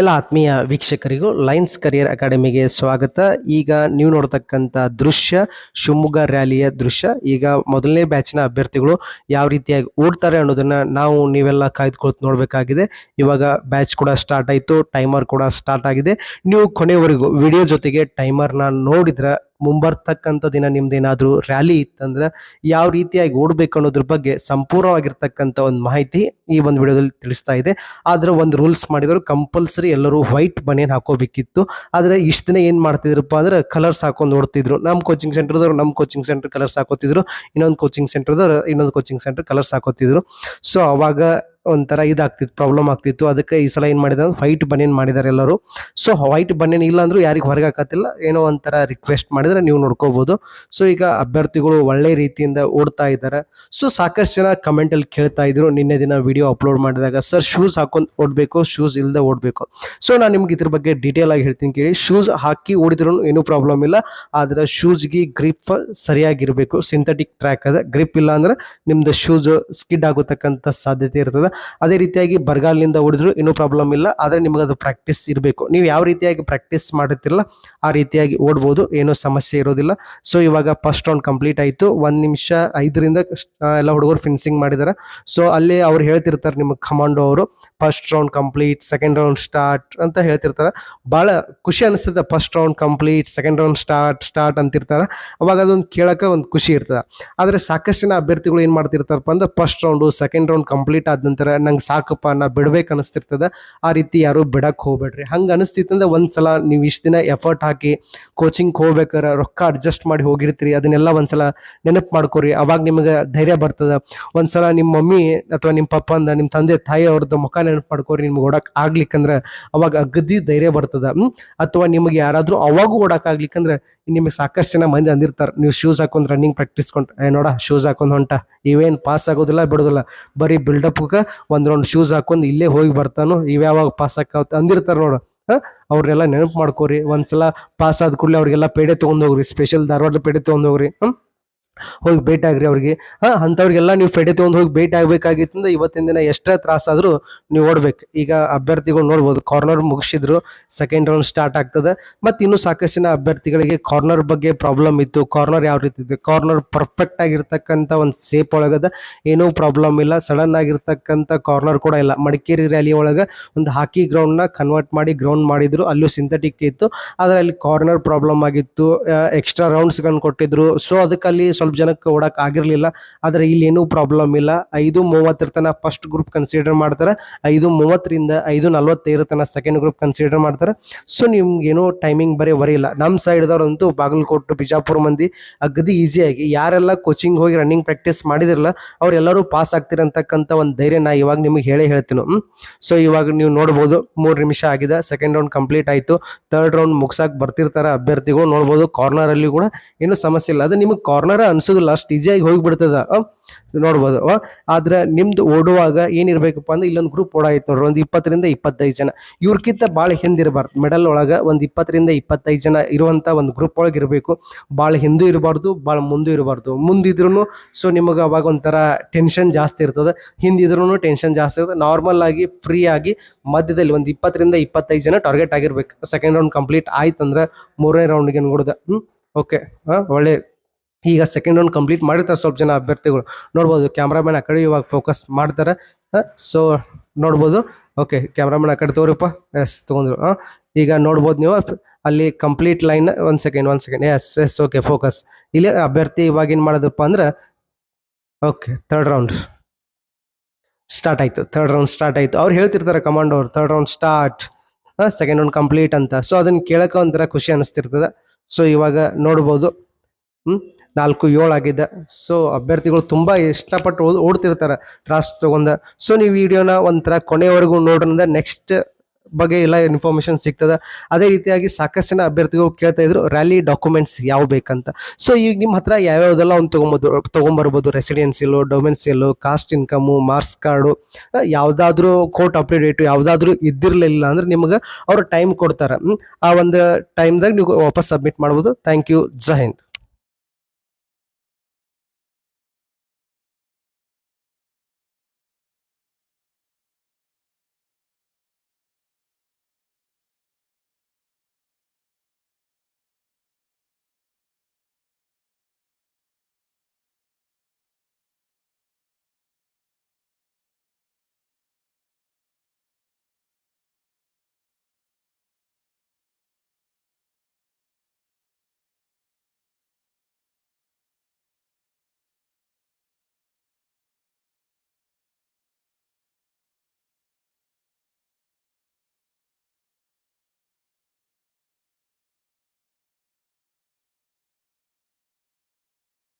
ಎಲ್ಲ ಆತ್ಮೀಯ ವೀಕ್ಷಕರಿಗೂ lines career ಅಕಾಡೆಮಿಗೆ ಸ್ವಾಗತ. ಈಗ ನೀವು ನೋಡ್ತಕ್ಕಂಥ ದೃಶ್ಯ, ಶಿವಮೊಗ್ಗ ರ್ಯಾಲಿಯ ದೃಶ್ಯ. ಈಗ ಮೊದಲನೇ ಬ್ಯಾಚ್ನ ಅಭ್ಯರ್ಥಿಗಳು ಯಾವ ರೀತಿಯಾಗಿ ಓಡ್ತಾರೆ ಅನ್ನೋದನ್ನ ನಾವು ನೀವೆಲ್ಲ ಕಾಯ್ದುಕೊಳ್ತು ನೋಡಬೇಕಾಗಿದೆ. ಇವಾಗ ಬ್ಯಾಚ್ ಕೂಡ ಸ್ಟಾರ್ಟ್ ಆಯಿತು, ಟೈಮರ್ ಕೂಡ ಸ್ಟಾರ್ಟ್ ಆಗಿದೆ. ನೀವು ಕೊನೆವರೆಗೂ ವಿಡಿಯೋ ಜೊತೆಗೆ ಟೈಮರ್ನ ನೋಡಿದ್ರೆ ಮುಂಬರ್ತಕ್ಕಂಥ ದಿನ ನಿಮ್ದೇನಾದರೂ ರ್ಯಾಲಿ ಇತ್ತಂದ್ರೆ ಯಾವ ರೀತಿಯಾಗಿ ಓಡಬೇಕು ಅನ್ನೋದ್ರ ಬಗ್ಗೆ ಸಂಪೂರ್ಣವಾಗಿರ್ತಕ್ಕಂಥ ಒಂದು ಮಾಹಿತಿ ಈ ಒಂದು ವಿಡಿಯೋದಲ್ಲಿ ತಿಳಿಸ್ತಾ ಇದೆ. ಆದ್ರೆ ಒಂದು ರೂಲ್ಸ್ ಮಾಡಿದ್ರು ಕಂಪಲ್ಸರಿ ಎಲ್ಲರೂ ವೈಟ್ ಬನಿಯನ್ ಹಾಕೋಬೇಕಿತ್ತು. ಆದ್ರೆ ಇಷ್ಟು ದಿನ ಏನ್ ಮಾಡ್ತಿದ್ರಪ್ಪ ಅಂದ್ರೆ ಕಲರ್ಸ್ ಹಾಕೊಂಡು ಓಡ್ತಿದ್ರು. ನಮ್ಮ ಕೋಚಿಂಗ್ ಸೆಂಟರ್ದವ್ರು ನಮ್ಮ ಕೋಚಿಂಗ್ ಸೆಂಟರ್ ಕಲರ್ಸ್ ಹಾಕೋತಿದ್ರು. ಇನ್ನೊಂದು ಕೋಚಿಂಗ್ ಸೆಂಟರ್ದವ್ರು ಇನ್ನೊಂದು ಕೋಚಿಂಗ್ ಸೆಂಟರ್ ಕಲರ್ಸ್ ಹಾಕೋತಿದ್ರು. ಸೊ ಅವಾಗ ಒಂಥರ ಇದಾಗ್ತಿತ್ತು ಪ್ರಾಬ್ಲಮ್ ಆಗ್ತಿತ್ತು. ಅದಕ್ಕೆ ಈ ಸಲ ಏನು ಮಾಡಿದ್ದಾರೆ ವೈಟ್ ಬನಿಯನ್ ಮಾಡಿದ್ದಾರೆ ಎಲ್ಲರೂ. ಸೊ ವೈಟ್ ಬನಿಯನ್ ಇಲ್ಲ ಅಂದ್ರೂ ಯಾರಿಗೆ ಹೊರಗೆ ಹಾಕತ್ತಿಲ್ಲ. ಏನೋ ಒಂಥರ ರಿಕ್ವೆಸ್ಟ್ ಮಾಡಿದ್ರೆ ನೀವು ನೋಡ್ಕೋಬೋದು. ಸೊ ಈಗ ಅಭ್ಯರ್ಥಿಗಳು ಒಳ್ಳೆ ರೀತಿಯಿಂದ ಓಡ್ತಾ ಇದ್ದಾರೆ. ಸೊ ಸಾಕಷ್ಟು ಜನ ಕಮೆಂಟಲ್ಲಿ ಕೇಳ್ತಾ ಇದ್ರು. ನಿನ್ನೆ ದಿನ ವಿಡಿಯೋ ಅಪ್ಲೋಡ್ ಮಾಡಿದಾಗ ಸರ್ ಶೂಸ್ ಹಾಕೊಂಡು ಓಡಬೇಕು ಶೂಸ್ ಇಲ್ಲದೆ ಓಡಬೇಕು. ಸೊ ನಾನು ನಿಮ್ಗೆ ಇದ್ರ ಬಗ್ಗೆ ಡೀಟೇಲ್ ಆಗಿ ಹೇಳ್ತೀನಿ ಕೇಳಿ. ಶೂಸ್ ಹಾಕಿ ಓಡಿದ್ರು ಏನೂ ಪ್ರಾಬ್ಲಮ್ ಇಲ್ಲ. ಆದ್ರೆ ಶೂಸ್ಗೆ ಗ್ರಿಪ್ ಸರಿಯಾಗಿರಬೇಕು. ಸಿಂಥೆಟಿಕ್ ಟ್ರ್ಯಾಕ್ ಅದ. ಗ್ರಿಪ್ ಇಲ್ಲ ಅಂದ್ರೆ ನಿಮ್ದು ಶೂಸ್ ಸ್ಕಿಡ್ ಆಗೋತಕ್ಕಂಥ ಸಾಧ್ಯತೆ ಇರ್ತದೆ. ಅದೇ ರೀತಿಯಾಗಿ ಬರಗಾಲಿನಿಂದ ಹೊಡೆದ್ರು ಇನ್ನೂ ಪ್ರಾಬ್ಲಮ್ ಇಲ್ಲ. ಆದರೆ ನಿಮಗೆ ಅದು ಪ್ರಾಕ್ಟೀಸ್ ಇರಬೇಕು. ನೀವು ಯಾವ ರೀತಿಯಾಗಿ ಪ್ರಾಕ್ಟೀಸ್ ಮಾಡುತ್ತಿರಲ್ಲ, ಆ ರೀತಿಯಾಗಿ ಓಡ್ಬೋದು. ಏನೂ ಸಮಸ್ಯೆ ಇರೋದಿಲ್ಲ. ಸೊ ಇವಾಗ ಫಸ್ಟ್ ರೌಂಡ್ ಕಂಪ್ಲೀಟ್ ಆಯಿತು. ಒಂದು ನಿಮಿಷ ಐದರಿಂದ ಎಲ್ಲ ಹುಡುಗರು ಫಿನ್ಸಿಂಗ್ ಮಾಡಿದ್ದಾರೆ ಸೊ ಅಲ್ಲಿ ಅವ್ರು ಹೇಳ್ತಿರ್ತಾರೆ ನಿಮಗೆ ಕಮಾಂಡೋ ಅವರು first round complete second round start ಅಂತ ಹೇಳ್ತಿರ್ತಾರೆ. ಭಾಳ ಖುಷಿ ಅನಿಸ್ತದೆ first round complete second round start start ಅಂತಿರ್ತಾರೆ. ಅವಾಗ ಅದೊಂದು ಕೇಳೋಕೆ ಒಂದು ಖುಷಿ ಇರ್ತದೆ. ಆದರೆ ಸಾಕಷ್ಟು ಜನ ಅಭ್ಯರ್ಥಿಗಳು ಏನು ಮಾಡ್ತಿರ್ತಾರಪ್ಪ ಅಂದ್ರೆ first round second round complete ಆದ ನಂತರ ನಂಗೆ ಸಾಕಪ್ಪ, ನಾ ಬಿಡ್ಬೇಕು ಅನಿಸ್ತಿರ್ತದೆ. ಆ ರೀತಿ ಯಾರು ಬಿಡಕ್ಕೆ ಹೋಗ್ಬೇಡ್ರಿ. ಹಂಗೆ ಅನಿಸ್ತಿತ್ತಂದ್ರೆ ಒಂದ್ಸಲ ನೀವು ಇಷ್ಟು ದಿನ ಎಫರ್ಟ್ ಹಾಕಿ ಕೋಚಿಂಗ್ ಹೋಗ್ಬೇಕಾರೆ ರೊಕ್ಕ ಅಡ್ಜಸ್ಟ್ ಮಾಡಿ ಹೋಗಿರ್ತೀರಿ. ಅದನ್ನೆಲ್ಲ ಒಂದ್ಸಲ ನೆನಪು ಮಾಡ್ಕೊರಿ. ಅವಾಗ ನಿಮಗೆ ಧೈರ್ಯ ಬರ್ತದೆ. ಒಂದ್ಸಲ ನಿಮ್ಮ ಮಮ್ಮಿ ಅಥವಾ ನಿಮ್ಮ ಪಪ್ಪಂದ ನಿಮ್ಮ ತಂದೆ ತಾಯಿ ಅವ್ರದ್ದು ಮುಖ ನೆನಪು ಮಾಡ್ಕೊರಿ. ನಿಮ್ಗೆ ಓಡಕ್ ಆಗ್ಲಿಕ್ಕಂದ್ರೆ ಅವಾಗ ಅಗದಿ ಧೈರ್ಯ ಬರ್ತದ. ಅಥವಾ ನಿಮಗೆ ಯಾರಾದರೂ ಅವಾಗೂ ಓಡಕ್ ಆಗ್ಲಿಕ್ಕಂದ್ರೆ ನಿಮಗೆ ಸಾಕಷ್ಟು ಜನ ಮಂದಿ ಅಂದಿರ್ತಾರೆ. ನೀವು ಶೂಸ್ ಹಾಕೊಂಡು ರನ್ನಿಂಗ್ ಪ್ರಾಕ್ಟೀಸ್ ಕೊಂಡು ನೋಡ ಶೂಸ್ ಹಾಕೊಂಡು ಹೊಂಟ. ಇವೇನು ಪಾಸ್ ಆಗೋದಿಲ್ಲ, ಬಿಡೋದಿಲ್ಲ. ಬರೀ ಬಿಲ್ಡಪ್ಗೆ ಒಂದ್ ರೌಂಡ್ ಶೂಸ್ ಹಾಕೊಂಡು ಇಲ್ಲೇ ಹೋಗಿ ಬರ್ತಾನು. ಇವ್ಯಾವಾಗ ಪಾಸ್ ಆಕಾವತ್ ಅಂದಿರ್ತಾರೆ ನೋಡು. ಹಾಂ? ಅವ್ರನ್ನೆಲ್ಲ ನೆನಪು ಮಾಡ್ಕೋರಿ. ಒಂದ್ಸಲ ಪಾಸ್ ಆದ ಕೂಡಲೇ ಅವ್ರಿಗೆಲ್ಲ ಪೇಡೆ ತೊಗೊಂಡೋಗ್ರಿ ಸ್ಪೆಷಲ್ ಧಾರವಾಡ ಪೇಡೆ ತೊಗೊಂಡೋಗ್ರಿ ಹ್ಮ್? ಹೋಗಿ ಭೇಟಿ ಆಗ್ರಿ ಅವ್ರಿಗೆ. ಹಾಂ, ಅಂಥವ್ರಿಗೆಲ್ಲ ನೀವು ಪೇಟೆ ತೊಗೊಂಡು ಹೋಗಿ ಭೇಟಿ ಆಗಬೇಕಾಗಿತ್ತಂದ್ರೆ ಇವತ್ತಿನ ದಿನ ಎಷ್ಟೇ ತ್ರಾಸಾದರೂ ನೀವು ಓಡ್ಬೇಕು. ಈಗ ಅಭ್ಯರ್ಥಿಗಳು ನೋಡ್ಬೋದು ಕಾರ್ನರ್ ಮುಗಿಸಿದ್ರು ಸೆಕೆಂಡ್ ರೌಂಡ್ ಸ್ಟಾರ್ಟ್ ಆಗ್ತದೆ. ಮತ್ತು ಇನ್ನೂ ಸಾಕಷ್ಟು ಅಭ್ಯರ್ಥಿಗಳಿಗೆ ಕಾರ್ನರ್ ಬಗ್ಗೆ ಪ್ರಾಬ್ಲಮ್ ಇತ್ತು. ಕಾರ್ನರ್ ಯಾವ ರೀತಿ ಇದೆ? ಕಾರ್ನರ್ ಪರ್ಫೆಕ್ಟ್ ಆಗಿರ್ತಕ್ಕಂಥ ಒಂದು ಸೇಫ್ ಒಳಗದ ಏನೂ ಪ್ರಾಬ್ಲಮ್ ಇಲ್ಲ. ಸಡನ್ ಆಗಿರ್ತಕ್ಕಂಥ ಕಾರ್ನರ್ ಕೂಡ ಇಲ್ಲ. ಮಡಿಕೇರಿ ರ್ಯಾಲಿ ಒಳಗೆ ಒಂದು ಹಾಕಿ ಗ್ರೌಂಡ್ನ ಕನ್ವರ್ಟ್ ಮಾಡಿ ಗ್ರೌಂಡ್ ಮಾಡಿದ್ರು. ಅಲ್ಲೂ ಸಿಂಥೆಟಿಕ್ ಇತ್ತು. ಆದರೆ ಅಲ್ಲಿ ಕಾರ್ನರ್ ಪ್ರಾಬ್ಲಮ್ ಆಗಿತ್ತು ಎಕ್ಸ್ಟ್ರಾ ರೌಂಡ್ಸ್ಗಳನ್ನು ಕೊಟ್ಟಿದ್ರು. ಸೊ ಅದಕ್ಕೆ ಅಲ್ಲಿ ಸ್ವಲ್ಪ ಜನಕ್ಕೆ ಓಡಕ್ಕೆ ಆಗಿರಲಿಲ್ಲ. ಆದರೆ ಇಲ್ಲಿ ಏನೂ ಪ್ರಾಬ್ಲಮ್ ಇಲ್ಲ. ಐದು ಮೂವತ್ತರ ಫಸ್ಟ್ ಗ್ರೂಪ್ ಕನ್ಸಿಡರ್ ಮಾಡ್ತಾರೆ. ಐದು ಮೂವತ್ತರಿಂದ ಐದು ನಲ್ವತ್ತೈದು ತನಕ ಸೆಕೆಂಡ್ ಗ್ರೂಪ್ ಕನ್ಸಿಡರ್ ಮಾಡ್ತಾರೆ. ಸೊ ನಿಮ್ಗೇನು ಟೈಮಿಂಗ್ ಬರೀ ಇಲ್ಲ. ನಮ್ಮ ಸೈಡ್ದವ್ರಂತೂ ಬಾಗಲಕೋಟೆ, ಬಿಜಾಪುರ ಮಂದಿ ಅಗದಿ ಈಸಿಯಾಗಿ ಯಾರೆಲ್ಲ ಕೋಚಿಂಗ್ ಹೋಗಿ ರನ್ನಿಂಗ್ ಪ್ರಾಕ್ಟೀಸ್ ಮಾಡಿದಿರಲ್ಲ, ಅವರೆಲ್ಲರೂ ಪಾಸ್ ಆಗ್ತಿರಂತಕ್ಕಂಥ ಒಂದು ಧೈರ್ಯ ನಾ ಇವಾಗ ನಿಮಗೆ ಹೇಳೇ ಹೇಳ್ತೀನಿ. ಸೊ ಇವಾಗ ನೀವು ನೋಡ್ಬೋದು, ಮೂರು ನಿಮಿಷ ಆಗಿದೆ. ಸೆಕೆಂಡ್ ರೌಂಡ್ ಕಂಪ್ಲೀಟ್ ಆಯಿತು. ಥರ್ಡ್ ರೌಂಡ್ ಮುಗ್ಸಾಕ್ ಬರ್ತಿರ್ತಾರೆ ಅಭ್ಯರ್ಥಿಗಳು. ನೋಡ್ಬೋದು ಕಾರ್ನರಲ್ಲಿ ಕೂಡ ಏನು ಸಮಸ್ಯೆ ಇಲ್ಲ. ಅದು ನಿಮಗೆ ಕಾರ್ನರ್ ಅನ್ಸೋದಿಲ್ಲ, ಅಷ್ಟು ಈಸಿಯಾಗಿ ಹೋಗಿಬಿಡ್ತದ. ನೋಡ್ಬೋದು. ಆದ್ರೆ ನಿಮ್ದು ಓಡುವಾಗ ಏನಿರ್ಬೇಕಪ್ಪ ಅಂದ್ರೆ ಇಲ್ಲೊಂದು ಗ್ರೂಪ್ ಓಡಾಯ್ತು ನೋಡ್ರಿ, ಒಂದು ಇಪ್ಪತ್ತರಿಂದ ಇಪ್ಪತ್ತೈದು ಜನ. ಇವ್ರಕ್ಕಿಂತ ಭಾಳ ಹಿಂದಿರಬಾರ್ದು ಮೆಡಲ್ ಒಳಗೆ ಒಂದು ಇಪ್ಪತ್ತರಿಂದ ಇಪ್ಪತ್ತೈದು ಜನ ಇರುವಂಥ ಒಂದು ಗ್ರೂಪ್ ಒಳಗೆ ಇರಬೇಕು. ಭಾಳ ಹಿಂದೂ ಇರಬಾರ್ದು ಭಾಳ ಮುಂದೂ ಇರಬಾರ್ದು. ಮುಂದಿದ್ರು ಸೊ ನಿಮಗೆ ಅವಾಗ ಒಂಥರ ಟೆನ್ಷನ್ ಜಾಸ್ತಿ ಇರ್ತದೆ. ಹಿಂದಿದ್ರು ಟೆನ್ಷನ್ ಜಾಸ್ತಿ ಇರ್ತದೆ. ನಾರ್ಮಲ್ ಆಗಿ ಫ್ರೀ ಆಗಿ ಮಧ್ಯದಲ್ಲಿ ಒಂದು ಇಪ್ಪತ್ತರಿಂದ ಇಪ್ಪತ್ತೈದು ಜನ ಟಾರ್ಗೆಟ್ ಆಗಿರ್ಬೇಕು. ಸೆಕೆಂಡ್ ರೌಂಡ್ ಕಂಪ್ಲೀಟ್ ಆಯ್ತಂದ್ರೆ ಮೂರನೇ ರೌಂಡ್ಗೆ ಹ್ಞೂ ಓಕೆ ಹಾಂ? ಒಳ್ಳೆ ಈಗ ಸೆಕೆಂಡ್ ರೌಂಡ್ ಕಂಪ್ಲೀಟ್ ಮಾಡಿರ್ತಾರೆ ಸ್ವಲ್ಪ ಜನ ಅಭ್ಯರ್ಥಿಗಳು. ನೋಡ್ಬೋದು ಕ್ಯಾಮ್ರಾಮನ್ ಆ ಕಡೆ ಇವಾಗ ಫೋಕಸ್ ಮಾಡ್ತಾರೆ. ಸೊ ನೋಡ್ಬೋದು. ಓಕೆ ಕ್ಯಾಮ್ರಾಮನ್ ಆ ಕಡೆ ತೋರಿಪ್ಪ. ಎಸ್ ತೊಗೊಂಡ್ರು ಈಗ ನೋಡ್ಬೋದು ನೀವು. ಅಲ್ಲಿ ಕಂಪ್ಲೀಟ್ ಲೈನ್ ಒಂದು ಸೆಕೆಂಡ್ ಒಂದು second yes yes okay focus ಇಲ್ಲಿ ಅಭ್ಯರ್ಥಿ ಇವಾಗ ಏನು ಮಾಡೋದಪ್ಪ ಅಂದ್ರೆ ಓಕೆ ಥರ್ಡ್ ರೌಂಡ್ ಸ್ಟಾರ್ಟ್ ಆಯಿತು. ಥರ್ಡ್ ರೌಂಡ್ ಸ್ಟಾರ್ಟ್ ಆಯಿತು. ಅವ್ರು ಹೇಳ್ತಿರ್ತಾರೆ ಕಮಾಂಡ್ ಅವ್ರು third round start second round complete ಅಂತ. ಸೊ ಅದನ್ನು ಕೇಳೋಕೆ ಒಂಥರ ಖುಷಿ ಅನ್ನಿಸ್ತಿರ್ತದೆ ಸೊ ಇವಾಗ ನೋಡ್ಬೋದು. ನಾಲ್ಕು ಏಳು ಆಗಿದೆ. ಸೊ ಅಭ್ಯರ್ಥಿಗಳು ತುಂಬ ಇಷ್ಟಪಟ್ಟು ಓದ್, ಓಡ್ತಿರ್ತಾರೆ, ತ್ರಾಸ್ ತಗೊಂಡ. ಸೊ ನೀವು ವಿಡಿಯೋನ ಒಂಥರ ಕೊನೆವರೆಗೂ ನೋಡ್ರಿಂದ ನೆಕ್ಸ್ಟ್ ಬಗ್ಗೆ ಎಲ್ಲ ಇನ್ಫಾರ್ಮೇಶನ್ ಸಿಗ್ತದೆ. ಅದೇ ರೀತಿಯಾಗಿ ಸಾಕಷ್ಟು ಅಭ್ಯರ್ಥಿಗಳು ಕೇಳ್ತಾ ಇದ್ರು ರ್ಯಾಲಿ ಡಾಕ್ಯುಮೆಂಟ್ಸ್ ಯಾವ ಬೇಕಂತ? ಸೊ ಈಗ ನಿಮ್ಮ ಹತ್ರ ಯಾವ್ಯಾವ್ದೆಲ್ಲ ಒಂದು ತೊಗೊಂಬೋದು, ತೊಗೊಂಬರ್ಬೋದು? ರೆಸಿಡೆನ್ಸಿಯಲ್ಲು ಡೊಮೆನ್ಸಿಯಲ್ಲು ಕಾಸ್ಟ್ ಇನ್ಕಮು ಮಾರ್ಕ್ಸ್ ಕಾರ್ಡು ಯಾವುದಾದ್ರೂ ಕೋರ್ಟ್ ಅಪ್ಡೇಟು ಯಾವುದಾದ್ರೂ ಇದ್ದಿರಲಿಲ್ಲ ಅಂದ್ರೆ ನಿಮ್ಗೆ ಅವರು ಟೈಮ್ ಕೊಡ್ತಾರೆ. ಆ ಒಂದು ಟೈಮ್ದಾಗ ನೀವು ವಾಪಸ್ ಸಬ್ಮಿಟ್ ಮಾಡ್ಬೋದು. Thank you Jai Hind